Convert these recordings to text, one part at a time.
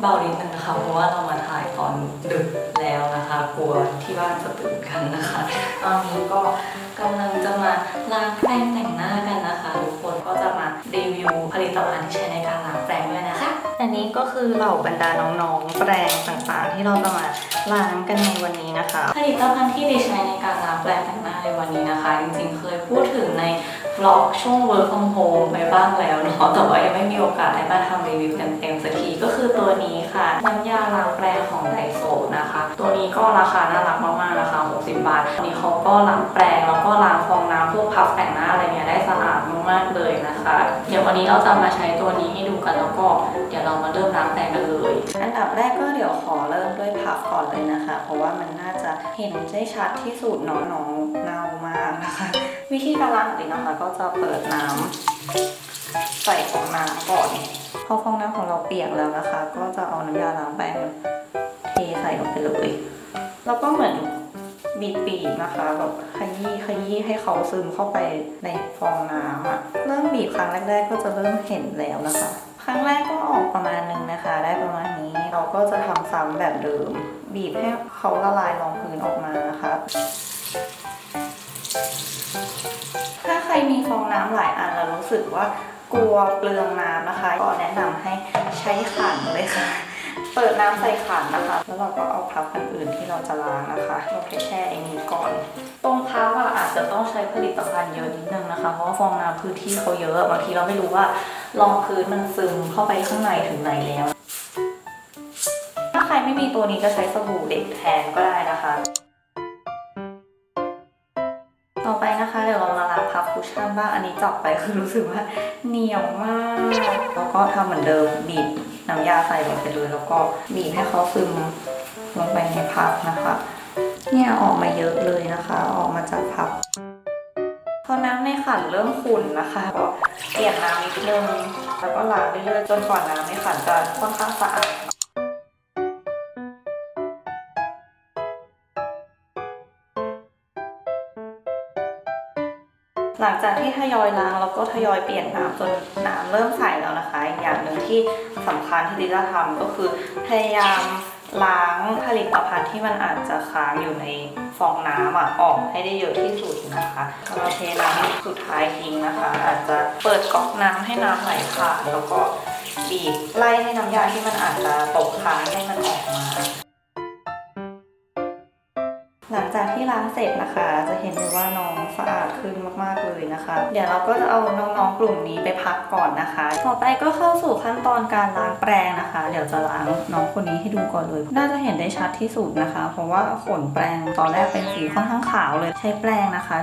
เบานิดนึงนะคะเพราะว่าเรามาถ่ายตอนดึกแล้วนะคะ กลัวที่บ้านจะตื่นกันนะคะ ตอนนี้ก็กำลังจะมาล้างแปรงแต่งหน้ากันนะคะทุกคนก็จะมารีวิวผลิตภัณฑ์ที่ใช้ในการล้างแปรงด้วยนะคะ อันนี้ก็คือเหล่าบรรดาน้องๆแปรงต่างๆ ที่เราจะมาล้างกันในวันนี้นะคะ ผลิตภัณฑ์ที่ดิใช้ในการล้างแปรงแต่งหน้าในวันนี้นะคะ จริงๆเคยพูดถึงในบ ล็อกช่วง work from home ไปบ้างแล้วเนาะแต่ว่ายังไม่มีโอกาสได้มาทำรีวิวเต็มๆสักทีก็คือตัวนี้ค่ะน้ำยาล้างแปรงของไดโซ ตัวนี้ก็ราคาน่ารักมากๆนะคะ60 บาทตัวนี้เขาก็ล้างแปรงแล้วก็ล้างฟองน้ำพวกพับแต่งหน้าอะไรเงี้ยได้สะอาดมากๆเลยนะคะ เดี๋ยววันนี้เราจะมาใช้ตัวนี้ให้ดูกันแล้วก็เดี๋ยวเรามาเริ่มล้างแปรงกันเลยอันดับแรกก็เดี๋ยวขอเริ่มด้วยพับก่อนเลยนะคะ เพราะว่ามันน่าจะเห็นได้ชัดที่สุดเนาะน้องเน่ามากนะคะ วิธีการล้างของนี้นะคะก็จะเปิดน้ำใส่ฟองน้ำก่อนพอฟองน้ำของเราเปียกแล้วนะคะ ก็จะเอาน้ำยาล้างแปรง ลงไปเลย แล้วก็เหมือนบีบปีกนะคะแบบขยี้ขยี้ให้เขาซึมเข้าไปในฟองน้ำอะเริ่มบีบครั้งแรก ๆ ก็จะเริ่มเห็นแล้วนะคะ ครั้งแรกก็ออกประมาณนึงนะคะ ได้ประมาณนี้เราก็จะทำซ้ำแบบเดิม บีบให้เขาละลายรองพื้นออกมานะคะถ้าใครมีฟองน้ำหลายอันแล้วรู้สึกว่ากลัวเปลืองน้ำนะคะ ก็แนะนำให้ใช้ขันเลยค่ะ เปิดน้ำใส่ขันนะคะ แล้วเราก็เอาพับอันอื่นที่เราจะล้างนะคะลงไปแช่ไอ้นี้ก่อน ตรงพับอะอาจจะต้องใช้ผลิตภัณฑ์เยอะนิดนึงนะคะ เพราะว่าฟองน้ำพื้นที่เขาเยอะบางทีเราไม่รู้ว่ารองพื้นมันซึมเข้าไปข้างในถึงไหนแล้ว ถ้าใครไม่มีตัวนี้จะใช้สบู่เด็กแทนก็ได้นะคะ ต่อไปนะคะเดี๋ยวเรามาล้างพับคุชชั่นบ้างอันนี้จับไปคือรู้สึกว่าเหนียวมาก แล้วก็ทำเหมือนเดิมบีบ น้ำยาใส่ลงไปเลย แล้วก็บีบให้เขาซึมลงไปในพับนะคะ เนี่ยออกมาเยอะเลยนะคะ ออกมาจากพับพอน้ำในขันเริ่มขุ่นนะคะก็เปลี่ยนน้ำนิดนึงแล้วก็ล้างเรื่อยๆจนกว่าน้ำในขันจะค่อนข้างสะอาด หลังจากที่ทยอยล้างแล้วก็ทยอยเปลี่ยนน้ำจนน้ำเริ่มใสแล้วนะคะอีกอย่างหนึ่งที่สำคัญที่ดิจะทำก็คือพยายามล้างผลิตภัณฑ์ที่มันอาจจะค้างอยู่ในฟองน้ำอะออกให้ได้เยอะที่สุดนะคะเราเทน้ำสุดท้ายทิ้งนะคะ อาจจะเปิดก๊อกน้ำให้น้ำไหลผ่านแล้วก็บีบไล่ให้น้ำยาที่มันอาจจะตกค้างให้มันออกมา จากที่ล้างเสร็จนะคะ จะเห็นเลยว่าน้องสะอาดขึ้นมากๆเลยนะคะ เดี๋ยวเราก็จะเอาน้องๆกลุ่มนี้ไปพักก่อนนะคะ ต่อไปก็เข้าสู่ขั้นตอนการล้างแปรงนะคะ เดี๋ยวจะล้างน้องคนนี้ให้ดูก่อนเลย น่าจะเห็นได้ชัดที่สุดนะคะ เพราะว่าขนแปรงตอนแรกเป็นสีค่อนข้างขาวเลย ใช้แปรงนะคะ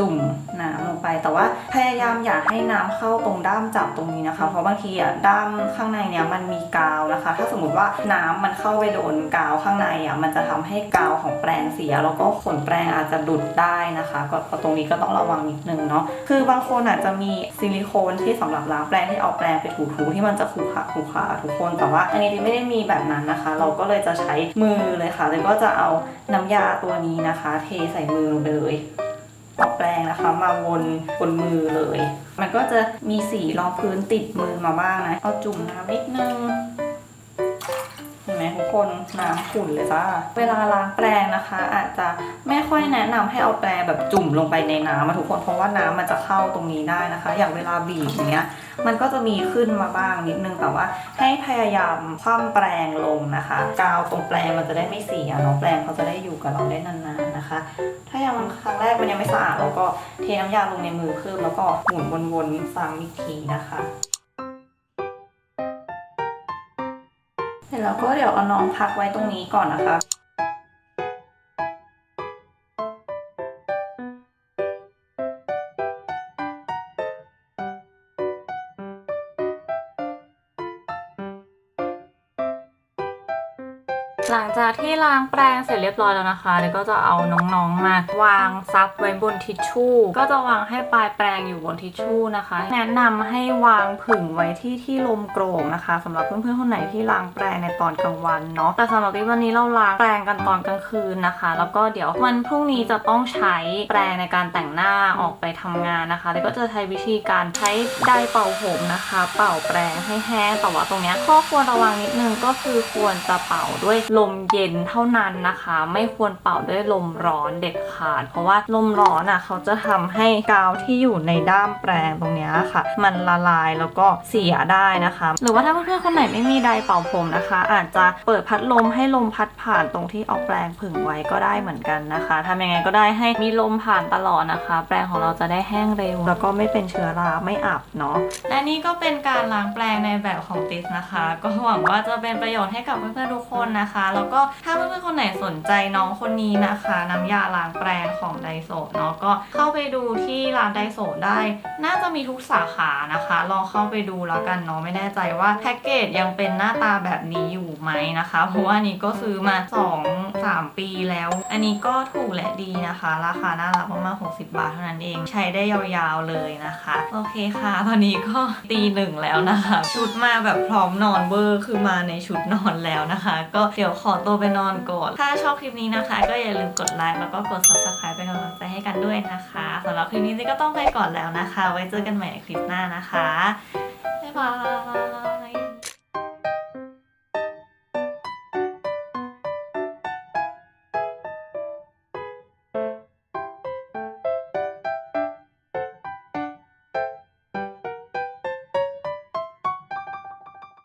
จุ่มน้ำลงไป แต่ว่าพยายามอย่าให้น้ำเข้าตรงด้ามจับตรงนี้นะคะ เพราะบางทีอะด้ามข้างในเนี้ยมันมีกาวนะคะ ถ้าสมมติว่าน้ำมันเข้าไปโดนกาวข้างในอะมันจะทำให้กาวของแปรงเสีย แล้วก็ขนแปรงอาจจะดุดได้นะคะก็ตรงนี้ก็ต้องระวังนิดนึงเนาะคือบางคนอาจจะมีซิลิโคนที่สำหรับล้างแปรงที่เอาแปรงไปถูๆที่มันจะขูขาขูขาทุกคนแต่ว่า อันนี้ไม่ได้มีแบบนั้นนะคะ เราก็เลยจะใช้มือเลยค่ะเลยก็จะเอาน้ำยาตัวนี้นะคะ เทใส่มือลงไปเลย เอาแปรงนะคะ มาวนบนมือเลย มันก็จะมีสีรองพื้นติดมือมาบ้างนะ เอาจุ่มน้ำนิดนึง ทุกคนน้ำขุ่นเลยจ้า เวลาล้างแปรงนะคะ อาจจะไม่ค่อยแนะนำให้เอาแปรงแบบจุ่มลงไปในน้ำมาทุกคนเพราะว่าน้ำมันจะเข้าตรงนี้ได้นะคะ อย่างเวลาบีบอย่างเงี้ยมันก็จะมีขึ้นมาบ้างนิดนึงแต่ว่าให้พยายามคว่ำแปรงลงนะคะ กาวตรงแปรงมันจะได้ไม่เสียเนาะแปรงเขาจะได้อยู่กับเราได้นานๆนะคะ ถ้ายังครั้งแรกมันยังไม่สะอาดเราก็เทน้ำยาลงในมือเพิ่มแล้วก็หมุนวนๆซ้ำอีกทีนะคะ แล้วก็เดี๋ยวเอาน้องพักไว้ตรงนี้ก่อนนะคะ หลังจากที่ล้างแปรงเสร็จเรียบร้อยแล้วนะคะเดี๋ยวก็จะเอาน้องๆมาวางซับไว้บนทิชชู่ ก็จะวางให้ปลายแปรงอยู่บนทิชชู่นะคะ แนะนำให้วางผึ่งไว้ที่ที่ลมโกรงนะคะสำหรับเพื่อนๆคนไหนที่ล้างแปรงในตอนกลางวันเนาะแต่สำหรับวันนี้เราล้างแปรงกันตอนกลางคืนนะคะ แล้วก็เดี๋ยววันพรุ่งนี้จะต้องใช้แปรงในการแต่งหน้าออกไปทำงานนะคะแล้วก็จะใช้วิธีการใช้ไดร์เป่าผมนะคะ เป่าแปรงให้แห้งแต่ว่าตรงนี้ข้อควรระวังนิดนึงก็คือควรจะเป่าด้วยลมเย็นเท่านั้นนะคะ ไม่ควรเป่าด้วยลมร้อนเด็ดขาด เพราะว่าลมร้อนอะเขาจะทำให้กาวที่อยู่ในด้ามแปรงตรงเนี้ยค่ะ มันละลายแล้วก็เสียได้นะคะ หรือว่าถ้าเพื่อนๆคนไหนไม่มีไดร์เป่าผมนะคะ อาจจะเปิดพัดลมให้ลมพัดผ่านตรงที่เอาแปรงผึ่งไว้ก็ได้เหมือนกันนะคะทำยังไงก็ได้ให้มีลมผ่านตลอดนะคะ แปรงของเราจะได้แห้งเร็ว แล้วก็ไม่เป็นเชื้อราไม่อับเนาะและนี่ก็เป็นการล้างแปรงในแบบของติสนะคะ ก็หวังว่าจะเป็นประโยชน์ให้กับเพื่อนๆทุกคนนะคะแล้วก็ถ้าเพื่อนๆคนไหนสนใจน้องคนนี้นะคะ น้ำยาล้างแปรงของไดโซเนาะก็เข้าไปดูที่ร้านไดโซได้ น่าจะมีทุกสาขานะคะลองเข้าไปดูแล้วกันเนาะไม่แน่ใจว่าแพ็กเกจยังเป็นหน้าตาแบบนี้อยู่ไหมนะคะ เพราะว่านี้ก็ซื้อมา 2 3 ปีแล้ว อันนี้ก็ถูกและดีนะคะ ราคาน่ารักมากๆ60 บาทเท่านั้นเองใช้ได้ยาวๆเลยนะคะ โอเคค่ะ ตอนนี้ก็ตีหนึ่งแล้วนะคะ ชุดมาแบบพร้อมนอนเบอร์คือมาในชุดนอนแล้วนะคะ ก็เดี๋ยวขอตัวไปนอนก่อน ถ้าชอบคลิปนี้นะคะ ก็อย่าลืมกดไลค์แล้วก็กด subscribe เป็นกำลังใจให้กันด้วยนะคะสำหรับคลิปนี้ก็ต้องไปก่อนแล้วนะคะ ไว้เจอกันใหม่ในคลิปหน้านะคะบ๊ายบาย